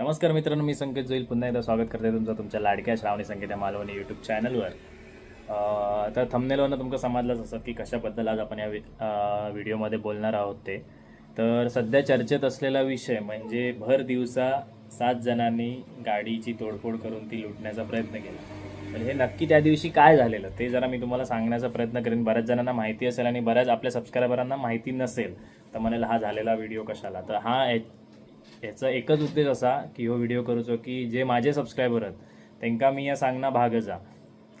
नमस्कार मित्रांनो मी संकेत जोईल. पुन्हा एकदा स्वागत करते तुमचं तुमच्या लाडक्या श्रावणी संकेत या मालवणी यूट्यूब चॅनलवर तर थंबनेलवरनं तुमचं समजलंच असं की कशाबद्दल आज आपण या व्हिडिओमध्ये बोलणार आहोत ते. तर सध्या चर्चेत असलेला विषय म्हणजे भर दिवसा सात जणांनी गाडीची तोडफोड करून ती लुटण्याचा प्रयत्न केला. म्हणजे हे नक्की त्या दिवशी काय झालेलं? ते जरा मी तुम्हाला सांगण्याचा प्रयत्न करेन. बऱ्याच जणांना माहिती असेल आणि बऱ्याच आपल्या सबस्क्रायबरांना माहिती नसेल तर म्हणेल हा झालेला व्हिडिओ कशाला? तर हा याचा एकच उद्देश असा की हो व्हिडिओ करूचो की जे माझे सबस्क्रायबर आहेत त्यांका मी या सांगणं भाग जा.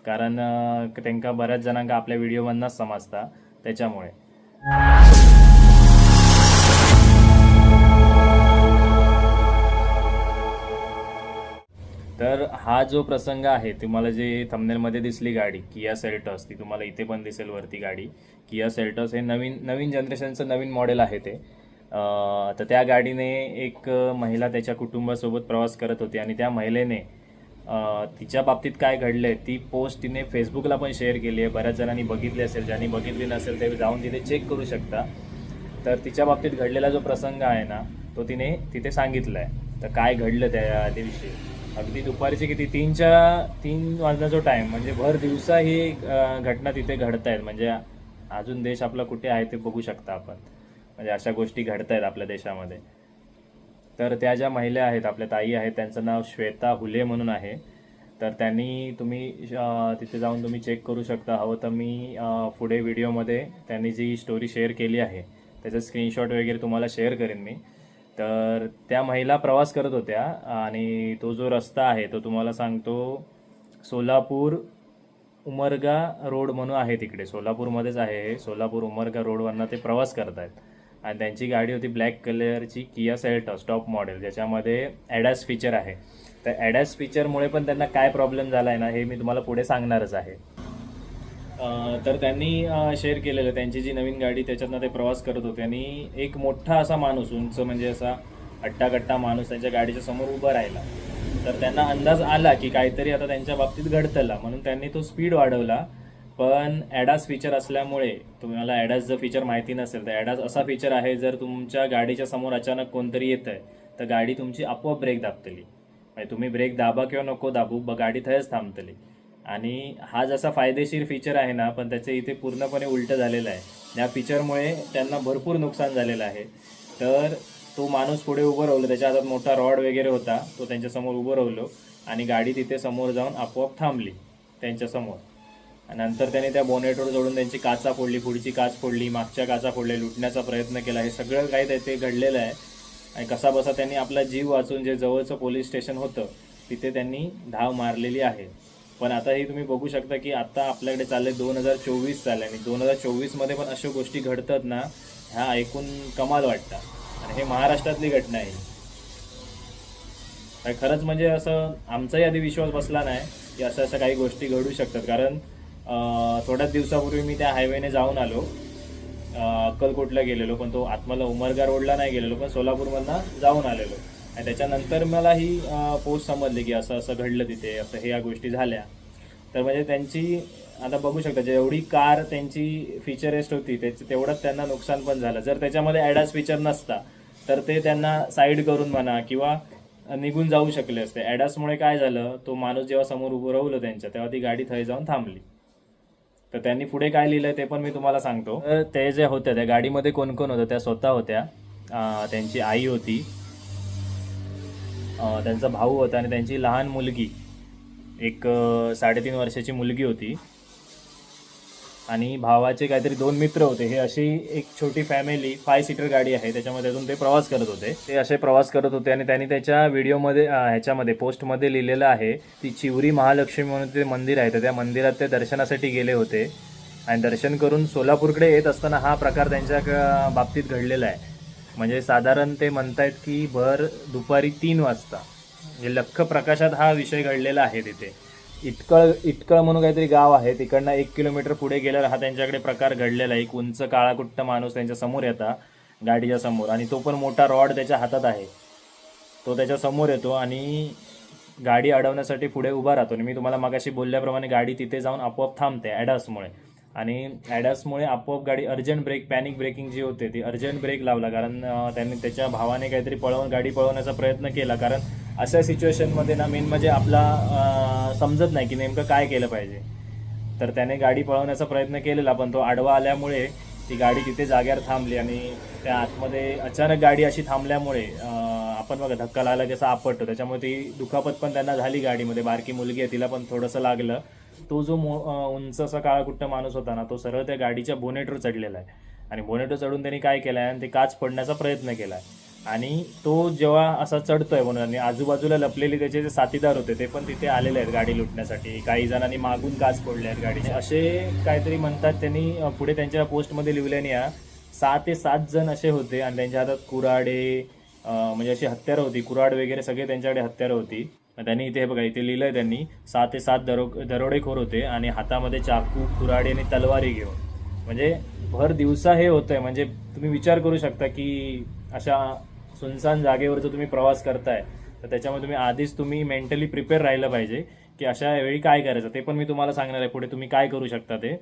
कारण अं, त्यांका बऱ्याच जणांना आपल्या व्हिडिओमधनंच समजता त्याच्यामुळे. तर हा जो प्रसंग आहे तुम्हाला जे थंबनेलमध्ये दिसली गाडी किया सेल्टॉस ती तुम्हाला इथे पण दिसेल वरती गाडी. किया सेल्टॉस हे नवीन नवीन जनरेशनचं नवीन मॉडेल आहे ते. तर त्या गाडीने एक महिला त्याच्या कुटुंबासोबत प्रवास करत होती आणि त्या महिलेने तिच्या बाबतीत काय घडलंय ती पोस्ट तिने फेसबुकला पण शेअर केली आहे. बऱ्याच जणांनी बघितली असेल ज्यांनी बघितली नसेल ते जाऊन तिथे चेक करू शकता. तर तिच्या बाबतीत घडलेला जो प्रसंग आहे ना तो तिने तिथे सांगितला आहे तर काय घडलं त्या दिवशी अगदी दुपारची किती? तीनच्या तीन वाजण्याचा टाईम म्हणजे भर दिवसा ही घटना तिथे घडत आहेत म्हणजे अजून देश आपला कुठे आहे ते बघू शकता आपण. म्हणजे अशा गोष्टी घडत आहेत आपल्या देशामध्ये. तर त्या ज्या महिला आहेत आपल्या ताई आहेत त्यांचं नाव श्वेता हुले म्हणून आहे. तर त्यांनी तुम्ही तिथे जाऊन तुम्ही चेक करू शकता. हवं तर मी पुढे व्हिडिओमध्ये त्यांनी जी स्टोरी शेअर केली आहे त्याचं स्क्रीनशॉट वगैरे तुम्हाला शेअर करेन मी. तर त्या महिला प्रवास करत होत्या आणि तो जो रस्ता आहे तो तुम्हाला सांगतो सोलापूर उमरगा रोड म्हणून आहे तिकडे. सोलापूरमध्येच आहे हे. सोलापूर उमरगा रोडवरनं ते प्रवास करत आहेत आणि त्यांची गाडी होती ब्लॅक कलरची किया सेल्टॉस टॉप मॉडेल ज्याच्यामध्ये ॲडॅस फीचर आहे. तर ॲडॅस फीचरमुळे पण त्यांना काय प्रॉब्लेम झाला आहे ना हे मी तुम्हाला पुढे सांगणारच आहे. तर त्यांनी शेअर केलेलं त्यांची जी नवीन गाडी त्याच्यातनं ते प्रवास करत होते. आणि एक मोठा असा माणूस उंच म्हणजे असा अट्टाकट्टा माणूस त्यांच्या गाडीच्या समोर उभा राहिला. तर त्यांना अंदाज आला की काहीतरी आता त्यांच्या बाबतीत घडतला. म्हणून त्यांनी तो स्पीड वाढवला. पण ॲडास फीचर असल्यामुळे तुम्हाला ॲडास जर फीचर माहिती नसेल तर ॲडास असा फीचर आहे जर तुमच्या गाडीच्या समोर अचानक कोणतरी येत आहे तर गाडी तुमची आपोआप ब्रेक दाबतली. म्हणजे तुम्ही ब्रेक दाबा किंवा नको दाबू ब गाडी थंयच थांबतली. आणि हा जसा फायदेशीर फीचर आहे ना पण त्याचे इथे पूर्णपणे उलटं झालेलं आहे. या फीचरमुळे त्यांना भरपूर नुकसान झालेलं आहे. तर तो माणूस पुढे उभं राहिलो त्याच्या हातात मोठा रॉड वगैरे होता तो त्यांच्यासमोर उभं राहिलो आणि गाडी तिथे समोर जाऊन आपोआप थांबली त्यांच्यासमोर नंतर त्याने त्या बोनेटवर जोडून त्यांची काचा फोडली पुढची काच फोडली मागच्या काचा फोडल्या लुटण्याचा प्रयत्न केला. हे सगळं काही त्याचे घडलेलं आहे. आणि कसा बसा त्यांनी आपला जीव वाचून जे जवळचं पोलीस स्टेशन होतं तिथे त्यांनी धाव मारलेली आहे. पण आता हे तुम्ही बघू शकता की आता आपल्याकडे चालले दोन हजार चोवीस चालले आणि दोन हजार चोवीसमध्ये पण अशा गोष्टी घडतात ना ह्या ऐकून कमाल वाटतात आणि हे महाराष्ट्रातली घटना आहे. खरंच म्हणजे असं आमचाही आधी विश्वास बसला नाही की असं असं काही गोष्टी घडू शकतात. कारण थोड्याच दिवसापूर्वी मी त्या हायवेने जाऊन आलो. अक्कलकोटला गेलेलो पण तो आत्माला उमरगा रोडला नाही गेलेलो पण सोलापूरमधनं जाऊन आलेलो. आणि त्याच्यानंतर मला ही पोस्ट समजली की असं असं घडलं तिथे असं हे या गोष्टी झाल्या. तर म्हणजे त्यांची आता बघू शकता जेवढी कार त्यांची फीचरेस्ट होती त्याचं तेवढंच त्यांना नुकसान पण झालं. जर त्याच्यामध्ये ॲडास फीचर नसता तर ते त्यांना साईड करून म्हणा किंवा निघून जाऊ शकले असते. ॲडासमुळे काय झालं तो माणूस जेव्हा समोर उभं राहिलं त्यांच्या तेव्हा ती गाडी थंय जाऊन थांबली. तर त्यांनी पुढे काय लिहिलंय ते पण मी तुम्हाला सांगतो. तर ते जे होत्या त्या गाडीमध्ये कोण कोण होतं त्या स्वतः होत्या. त्यांची आई होती. त्यांचा भाऊ होता आणि त्यांची लहान मुलगी एक साडेतीन वर्षाची मुलगी होती. आणि भावाचे काहीतरी दोन मित्र होते. हे अशी एक छोटी फॅमिली फाय सीटर गाडी आहे. त्याच्यामध्ये अजून ते प्रवास करत होते. ते असे प्रवास करत होते आणि त्यांनी त्याच्या व्हिडिओमध्ये ह्याच्यामध्ये पोस्टमध्ये लिहिलेलं आहे. ती चिवरी महालक्ष्मी म्हणून ते मंदिर आहे. तर त्या मंदिरात ते दर्शनासाठी गेले होते. आणि दर्शन करून सोलापूरकडे येत असताना हा प्रकार त्यांच्या क- बाबतीत घडलेला आहे. म्हणजे साधारण ते म्हणतायत की भर दुपारी तीन वाजता. म्हणजे लख्ख प्रकाशात हा विषय घडलेला आहे तिथे. इटकळ इटकळ म्हणून काहीतरी गाव आहे. तिकडनं एक किलोमीटर पुढे गेल्यावर हा त्यांच्याकडे प्रकार घडलेला आहे. एक उंच काळाकुट्ट माणूस त्यांच्यासमोर येता गाडीच्या समोर. आणि तो पण मोठा रॉड त्याच्या हातात आहे. तो त्याच्यासमोर येतो आणि गाडी अडवण्यासाठी पुढे उभा राहतो. आणि मी तुम्हाला मागाशी बोलल्याप्रमाणे गाडी तिथे जाऊन आपोआप थांबते ॲडासमुळे आणि ॲडॅसमुळे आपोआप गाडी अर्जंट ब्रेक पॅनिक ब्रेकिंग जी होते ती अर्जंट ब्रेक लावला. कारण त्यांनी त्याच्या भावाने काहीतरी पळवून गाडी पळवण्याचा प्रयत्न केला. कारण अशा सिच्युएशनमध्ये ना मेन म्हणजे आपला समजत नाही की नेमकं काय केलं पाहिजे. तर त्याने गाडी पळवण्याचा प्रयत्न केलेला पण तो आडवा आल्यामुळे ती गाडी तिथे जाग्यावर थांबली आणि त्या आतमध्ये अचानक गाडी अशी थांबल्यामुळे आपण बघा धक्का लागला की असा आपटतो. त्याच्यामुळे ती दुखापत पण त्यांना झाली गाडीमध्ये. बारकी मुलगी आहे तिला पण थोडंसं लागलं. तो जो मो उंच असा काळाकुट्ट माणूस होता ना तो सरळ त्या गाडीच्या बोनेटवर चढलेला आहे. आणि बोनेटवर चढून त्यांनी काय केलं आहे आणि ते काच फोडण्याचा प्रयत्न केला आहे आणि तो जेव्हा असा चढतोय म्हणून आणि आजूबाजूला लपलेले त्याचे जे साथीदार होते ते पण तिथे आलेले आहेत गाडी लुटण्यासाठी. काही जणांनी मागून काच फोडले आहेत गाडीचे. असे काहीतरी म्हणतात त्यांनी पुढे त्यांच्या पोस्टमध्ये लिहिल्याने या सहा ते सात जण असे होते. आणि त्यांच्या हातात कुराडे म्हणजे अशी हत्यारं होती. कुराड वगैरे सगळे त्यांच्याकडे हत्यारं होती. त्यांनी इथे हे बघा इथे लिहिलं आहे त्यांनी सहा ते सात दरो दरोडेखोर होते आणि हातामध्ये चाकू कुराडी आणि तलवारी घेऊन. म्हणजे भर दिवसा हे होतं आहे म्हणजे तुम्ही विचार करू शकता की अशा सुनसान जागेवर जो तुम्ही प्रवास करताय तर त्याच्यामध्ये तुम्ही आधीच तुम्ही मेंटली प्रिपेअर राहिलं पाहिजे की अशा वेळी काय करायचं. ते पण मी तुम्हाला सांगणार आहे. पुढे तुम्ही काय करू शकता ते.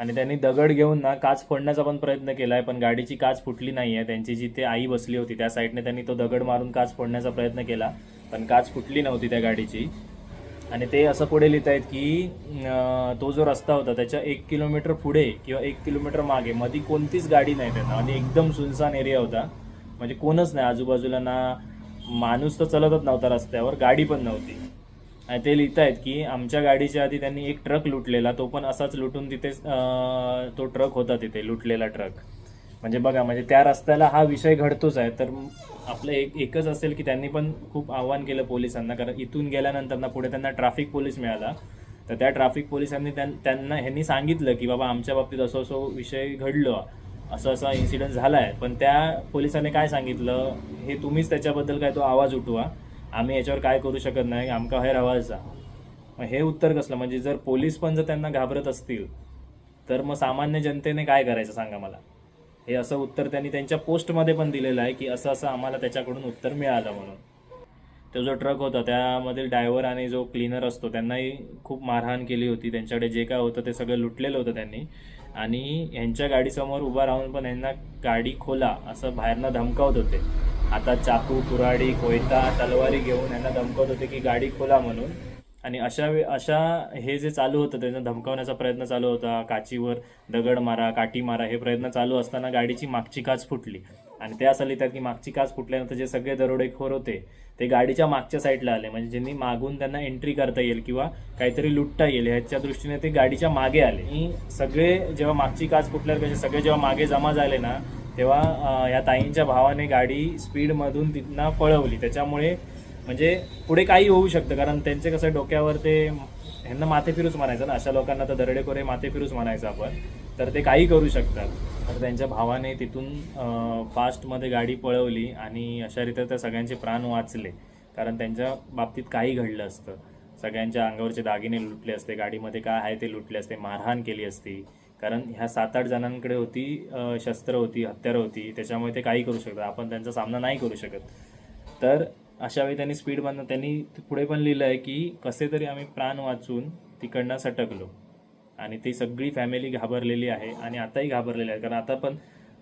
आणि त्यांनी दगड घेऊन ना काच फोडण्याचा पण प्रयत्न केला आहे पण गाडीची काच फुटली नाही आहे त्यांची जिथे आई बसली होती त्या साईडने त्यांनी तो दगड मारून काच फोडण्याचा प्रयत्न केला. पण काच फुटली नव्हती त्या गाडीची. आणि ते असं पुढे लिहित आहेत की तो जो रस्ता होता त्याच्या एक किलोमीटर पुढे किंवा एक किलोमीटर मागे मध्ये कोणतीच गाडी नाही त्यांना. आणि एकदम सुनसान एरिया होता. म्हणजे कोणच नाही. आजूबाजूला ना माणूस तर चलतच नव्हता रस्त्यावर. गाडी पण नव्हती. आणि ते लिहित आहेत की आमच्या गाडीच्या आधी त्यांनी एक ट्रक लुटलेला. तो पण असाच लुटून तिथे तो ट्रक होता तिथे लुटलेला ट्रक. म्हणजे बघा म्हणजे त्या रस्त्याला हा विषय घडतोच आहे. तर आपलं एक एकच असेल की त्यांनी पण खूप आव्हान केलं पोलिसांना कारण इथून गेल्यानंतर ना पुढे त्यांना ट्रॅफिक पोलीस मिळाला. तर त्या ट्रॅफिक पोलिसांनी त्यां- त्यांना ह्यांनी सांगितलं की बाबा आमच्या बाबतीत असं असं विषय घडलं असं असा इन्सिडेंट झाला आहे पण त्या पोलिसाने काय सांगितलं? हे तुम्हीच त्याच्याबद्दल काय तो आवाज उठवा. आम्ही याच्यावर काय करू शकत नाही आमका हे आवाज मग हे उत्तर कसलं? म्हणजे जर पोलीस पण जर त्यांना घाबरत असतील तर मग सामान्य जनतेने काय करायचं सांगा मला? हे असं उत्तर त्यांनी त्यांच्या पोस्टमध्ये पण दिलेलं आहे की असं असं आम्हाला त्याच्याकडून उत्तर मिळालं म्हणून. तो जो ट्रक होता त्यामधील ड्रायव्हर आणि जो क्लीनर असतो त्यांनाही खूप मारहाण केली होती. त्यांच्याकडे जे काय होतं ते सगळं लुटलेलं होतं त्यांनी. आणि यांच्या गाडीसमोर उभा राहून पण यांना गाडी खोला असं बाहेरनं धमकावत होते. आता चाकू कुऱ्हाडी कोयता तलवारी घेऊन यांना धमकवत होते की गाडी खोला म्हणून. आणि अशा वे अशा हे जे चालू होतं त्यांना धमकावण्याचा प्रयत्न चालू होता काचीवर दगड मारा काठी मारा हे प्रयत्न चालू असताना गाडीची मागची काच फुटली. आणि त्या असं लिहितात की मागची काच फुटल्यानंतर जे सगळे दरोडेखोर होते ते गाडीच्या मागच्या साईडला आले. म्हणजे ज्यांनी मागून त्यांना एंट्री करता येईल किंवा काहीतरी लुटता येईल ह्याच्या दृष्टीने ते गाडीच्या मागे आले. आणि सगळे जेव्हा मागची काच फुटल्यावर म्हणजे सगळे जेव्हा मागे जमा झाले ना तेव्हा ह्या या ताईंच्या भावाने गाडी स्पीडमधून तिथनं पळवली. त्याच्यामुळे म्हणजे पुढे काही होऊ शकतं. कारण त्यांचे कसं डोक्यावर ते ह्यांना माथे फिरूच म्हणायचं ना. अशा लोकांना तर दरडेखोरे हे माथे फिरूच म्हणायचं आपण. तर ते काही करू शकतात. तर त्यांच्या भावाने तिथून फास्टमध्ये गाडी पळवली आणि अशा रीत्या त्या सगळ्यांचे प्राण वाचले. कारण त्यांच्या बाबतीत काही घडलं असतं. सगळ्यांच्या अंगावरचे दागिने लुटले असते. गाडीमध्ये काय आहे ते लुटले असते. मारहाण केली असती. कारण ह्या सात आठ जणांकडे होती शस्त्र होती हत्यारं होती. त्याच्यामुळे ते काही करू शकतात. आपण त्यांचा सामना नाही करू शकत. तर अशावेळी त्यांनी स्पीड बंद त्यांनी पुढे पण लिहिलं आहे की कसे तरी आम्ही प्राण वाचून तिकडनं सटकलो. आणि ती सगळी फॅमिली घाबरलेली आहे आणि आताही घाबरलेली आहे. कारण आता पण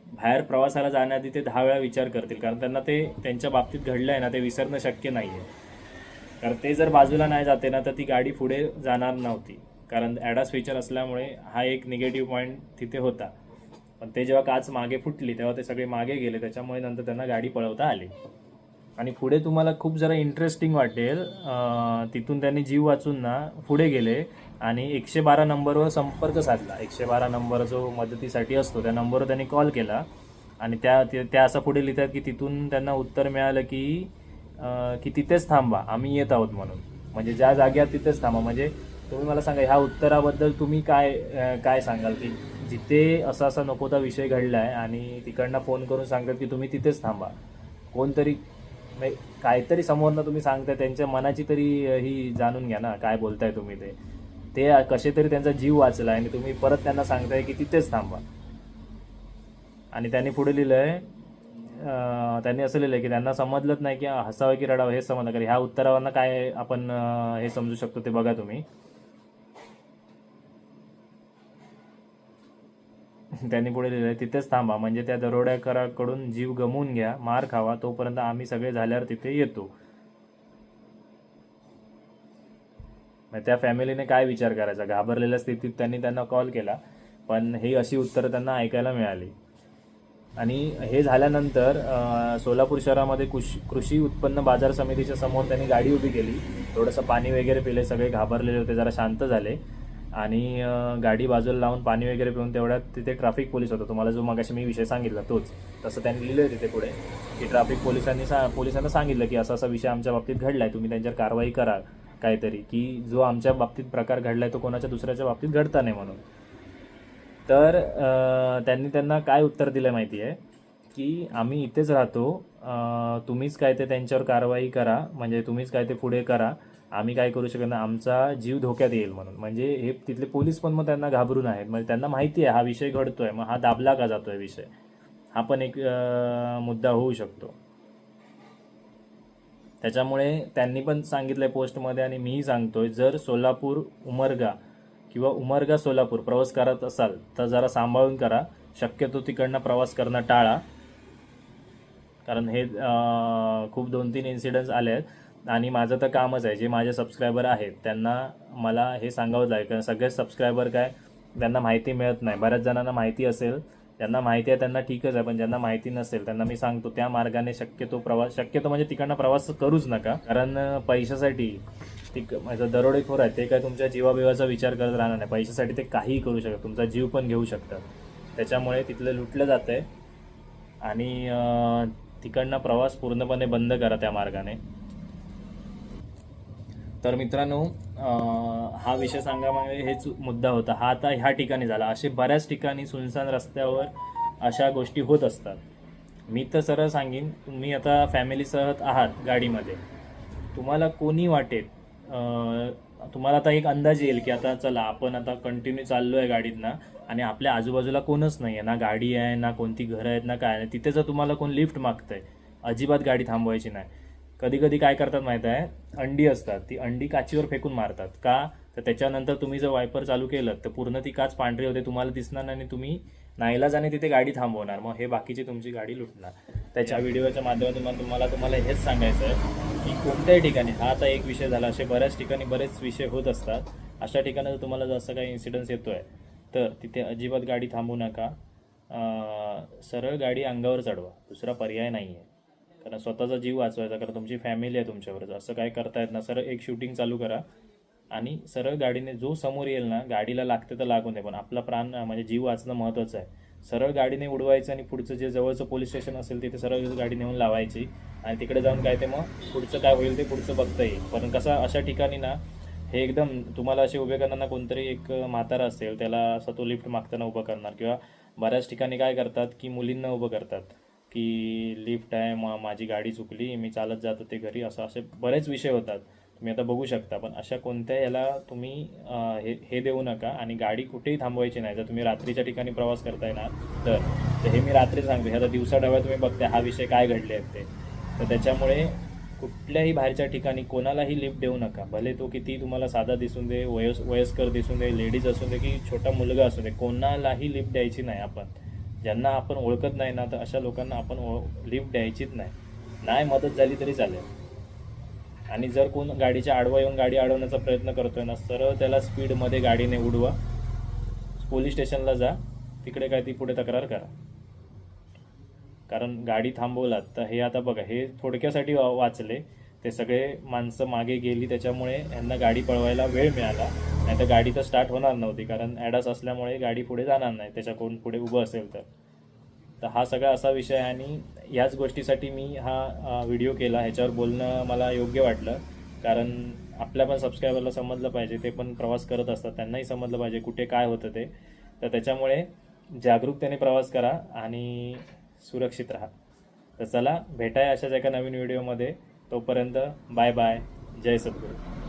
बाहेर प्रवासाला जाण्याआधी ते दहा वेळा विचार करतील. कारण त्यांना ते त्यांच्या बाबतीत घडलं आहे ना ते विसरणं शक्य नाही आहे कारण ते जर बाजूला नाही जाते ना तर ती गाडी पुढे जाणार नव्हती. कारण ॲडास फीचर असल्यामुळे हा एक निगेटिव्ह पॉईंट तिथे होता. पण ते जेव्हा काच मागे फुटली तेव्हा ते सगळे मागे गेले. त्याच्यामुळे नंतर त्यांना गाडी पळवता आली. आणि पुढे तुम्हाला खूप जरा इंटरेस्टिंग वाटेल. तिथून त्यांनी जीव वाचून ना पुढे गेले आणि एकशे बारा नंबरवर संपर्क साधला. एकशे बारा नंबर जो मदतीसाठी असतो त्या नंबरवर त्यांनी कॉल केला. आणि त्या त्या असं पुढे लिहितात की तिथून त्यांना उत्तर मिळालं की की तिथेच थांबा आम्ही येत आहोत म्हणून. म्हणजे ज्या जागेवर तिथेच थांबा. म्हणजे तुम्ही मला सांगा ह्या उत्तराबद्दल तुम्ही काय काय सांगाल की जिथे असा असा नकोता विषय घडला आहे आणि तिकडनं फोन करून सांगतात की तुम्ही तिथेच थांबा. कोणतरी म्हणजे काहीतरी समोरनं तुम्ही सांगताय त्यांच्या मनाची तरी ही जाणून घ्या ना काय बोलताय तुम्ही ते. ते कसे तरी त्यांचा जीव वाचला आणि तुम्ही परत त्यांना सांगताय की तिथेच थांबा. आणि त्यांनी पुढे लिहिलंय आहे त्यांनी असं लिहिलंय की त्यांना समजलंच नाही की हसावं की रडावं हे समजलं. कारण ह्या उत्तरावरनं काय आपण हे समजू शकतो ते बघा तुम्ही. त्यांनी पुढे लिहिलं आहे तिथेच थांबा म्हणजे त्या दरोड्याकराकडून जीव गमवून घ्या मार खावा तोपर्यंत आम्ही सगळे झाल्यावर तिथे येतो. मग त्या फॅमिलीने काय विचार करायचा? घाबरलेल्या स्थितीत त्यांनी त्यांना कॉल केला पण ही अशी उत्तरं त्यांना ऐकायला मिळाली. आणि हे झाल्यानंतर सोलापूर शहरामध्ये कृषी कृषी उत्पन्न बाजार समितीच्या समोर त्यांनी गाडी उभी केली. थोडंसं पाणी वगैरे पिले सगळे घाबरलेले होते जरा शांत झाले. आणि गाडी बाजूला लावून पाणी वगैरे पिऊन तेवढ्यात तिथे ट्रॅफिक पोलीस होता. तुम्हाला जो मगाशी मी विषय सांगितला तोच. तसं त्यांनी लिहिलं तिथे पुढे की ट्रॅफिक पोलिसांनी सा पोलिसांना सांगितलं की असा असा विषय आमच्या बाबतीत घडलाय तुम्ही त्यांच्यावर कारवाई करा काहीतरी की जो आमच्या बाबतीत प्रकार घडलाय तो कोणाच्या दुसऱ्याच्या बाबतीत घडता नाही म्हणून. तर त्यांनी त्यांना काय उत्तर दिलं माहिती आहे की आम्ही इथेच राहतो तुम्हीच काय ते त्यांच्यावर कारवाई करा म्हणजे तुम्हीच काय ते पुढे करा आम्ही काय करू शकत नाही. आमचा जीव धोक्यात येईल म्हणून. म्हणजे हे तिथले पोलीस पण मग त्यांना घाबरून आहेत. म्हणजे त्यांना माहिती आहे हा विषय घडतोय. मग हा दाबला का जातोय विषय? हा पण एक मुद्दा होऊ शकतो. त्याच्यामुळे त्यांनी पण सांगितलंय पोस्टमध्ये आणि मीही सांगतोय जर सोलापूर उमरगा किंवा उमरगा सोलापूर प्रवास करत असाल तर जरा सांभाळून करा. शक्यतो तिकडनं प्रवास करणं टाळा. कारण हे खूप दोन तीन इन्सिडेंट्स आले आहेत. आणि माझं तर कामच आहे. जे माझे सबस्क्रायबर आहेत त्यांना मला हे सांगावंच लागेल. कारण सगळेच सबस्क्रायबर काय त्यांना माहिती मिळत नाही. बऱ्याच जणांना माहिती असेल ज्यांना माहिती आहे त्यांना ठीकच आहे. पण ज्यांना माहिती नसेल त्यांना मी सांगतो त्या मार्गाने शक्यतो प्रवास शक्यतो म्हणजे तिकडनं प्रवास करूच नका. कारण पैशासाठी तिक माझं दरोडेखोर आहे. ते काय तुमच्या जीवाबिवाचा विचार करत राहणार नाही. पैशासाठी ते काहीही करू शकतात तुमचा जीव पण घेऊ शकतात. त्याच्यामुळे तिथलं लुटलं जातं आहे आणि तिकडनं प्रवास पूर्णपणे बंद करा त्या मार्गाने. तर मित्रांनो हा विषय सांगामागे हेच मुद्दा होता. हा आता ह्या ठिकाणी झाला. असे बऱ्याच ठिकाणी सुनसान रस्त्यावर अशा गोष्टी होत असतात. मी तर सरळ सांगेन तुम्ही आता फॅमिलीसह आहात गाडीमध्ये. तुम्हाला कोणी वाटेल तुम्हाला आता एक अंदाज येईल की आता चला आपण आता कंटिन्यू चाललो आहे गाडीतनं आणि आपल्या आजूबाजूला कोणच नाही आहे ना गाडी आहे ना कोणती घरं आहेत ना काय आहे तिथे जर तुम्हाला कोण लिफ्ट मागतंय अजिबात गाडी थांबवायची नाही. कधी कधी काय करतात माहीत आहे? अंडी असतात. ती अंडी काचीवर फेकून मारतात. का? तर त्याच्यानंतर तुम्ही जर वायपर चालू केलं तर पूर्ण ती काच पांढरी होते तुम्हाला दिसणार नाही आणि तुम्ही नाईलाजाने तिथे गाडी थांबवणार. मग हे बाकीची तुमची गाडी लुटणार. त्याच्या व्हिडिओच्या माध्यमातून तुम्हाला तुम्हाला हेच सांगायचं आहे की कोणत्याही ठिकाणी हा आता एक विषय झाला. असे बऱ्याच ठिकाणी बरेच विषय होत असतात. अशा ठिकाणी जर तुम्हाला जर असं काही इन्सिडन्स येतोय तर तिथे अजिबात गाडी थांबू नका. सरळ गाडी अंगावर चढवा. दुसरा पर्याय नाही आहे कारण स्वतःचा जीव वाचवायचा कारण तुमची फॅमिली आहे तुमच्यावर असं काय करता येत ना सरळ एक शूटिंग चालू करा आणि सरळ गाडीने जो समोर येईल ना गाडीला लागते तर लागू नये पण आपला प्राण म्हणजे जीव वाचणं महत्त्वाचं आहे. सरळ गाडीने उडवायचं आणि पुढचं जे जवळचं पोलीस स्टेशन असेल तिथे सरळ गाडी नेऊन लावायची आणि तिकडे जाऊन काय ते मग पुढचं काय होईल ते पुढचं बघता येईल. पण कसं अशा ठिकाणी ना हे एकदम तुम्हाला असे उभे करताना कोणतरी एक म्हातारा असेल त्याला असं तो लिफ्ट मागताना उभं करणार. किंवा बऱ्याच ठिकाणी काय करतात की मुलींना उभं करतात. की लिफ्ट आहे मा माझी गाडी चुकली मी चालत जात होते घरी असं असे बरेच विषय होतात. तुम्ही आता बघू शकता पण अशा कोणत्या याला तुम्ही हे हे देऊ नका आणि गाडी कुठेही थांबवायची नाही. जर तुम्ही रात्रीच्या ठिकाणी प्रवास करताय ना तर हे मी रात्री सांगतो. हे आता दिवसा डब्या तुम्ही बघताय हा विषय काय घडले आहेत ते. तर त्याच्यामुळे कुठल्याही बाहेरच्या ठिकाणी कोणालाही लिफ्ट देऊ नका. भले तो किती तुम्हाला साधा दिसून दे वयस वयस्कर दिसून दे लेडीज असून दे की छोटा मुलगा असू दे कोणालाही लिफ्ट द्यायची नाही आपण. ज्यांना आपण ओळखत नाही ना तर अशा लोकांना आपण लिफ्ट द्यायचीच नाही. नाही मदत झाली तरी चालेल. आणि जर कोण गाडीच्या आडवा येऊन गाडी अडवण्याचा प्रयत्न करतोय ना सरळ त्याला स्पीडमध्ये गाडीने उडवा. पोलीस स्टेशनला जा. तिकडे काय ती पुढे तक्रार करा. कारण गाडी थांबवलात तर हे आता बघा हे थोडक्यासाठी वा- वाचले. ते सगळे माणसं मागे गेली त्याच्यामुळे यांना गाडी पळवायला वेळ मिळाला. नाही तर गाडी तर स्टार्ट होणार नव्हती कारण ॲडस असल्यामुळे गाडी पुढे जाणार नाही त्याच्या कोण पुढे उभं असेल तर. तर हा सगळा असा विषय आहे आणि याच गोष्टीसाठी मी हा व्हिडिओ केला ह्याच्यावर बोलणं मला योग्य वाटलं. कारण आपल्या पण सबस्क्रायबरला समजलं पाहिजे ते पण प्रवास करत असतात त्यांनाही समजलं पाहिजे कुठे काय होतं ते. तर त्याच्यामुळे जागरूकतेने प्रवास करा आणि सुरक्षित राहा. तर चला भेटाय अशाच एका नवीन व्हिडिओमध्ये तोपर्यंत बाय बाय. जय सद्गुरू.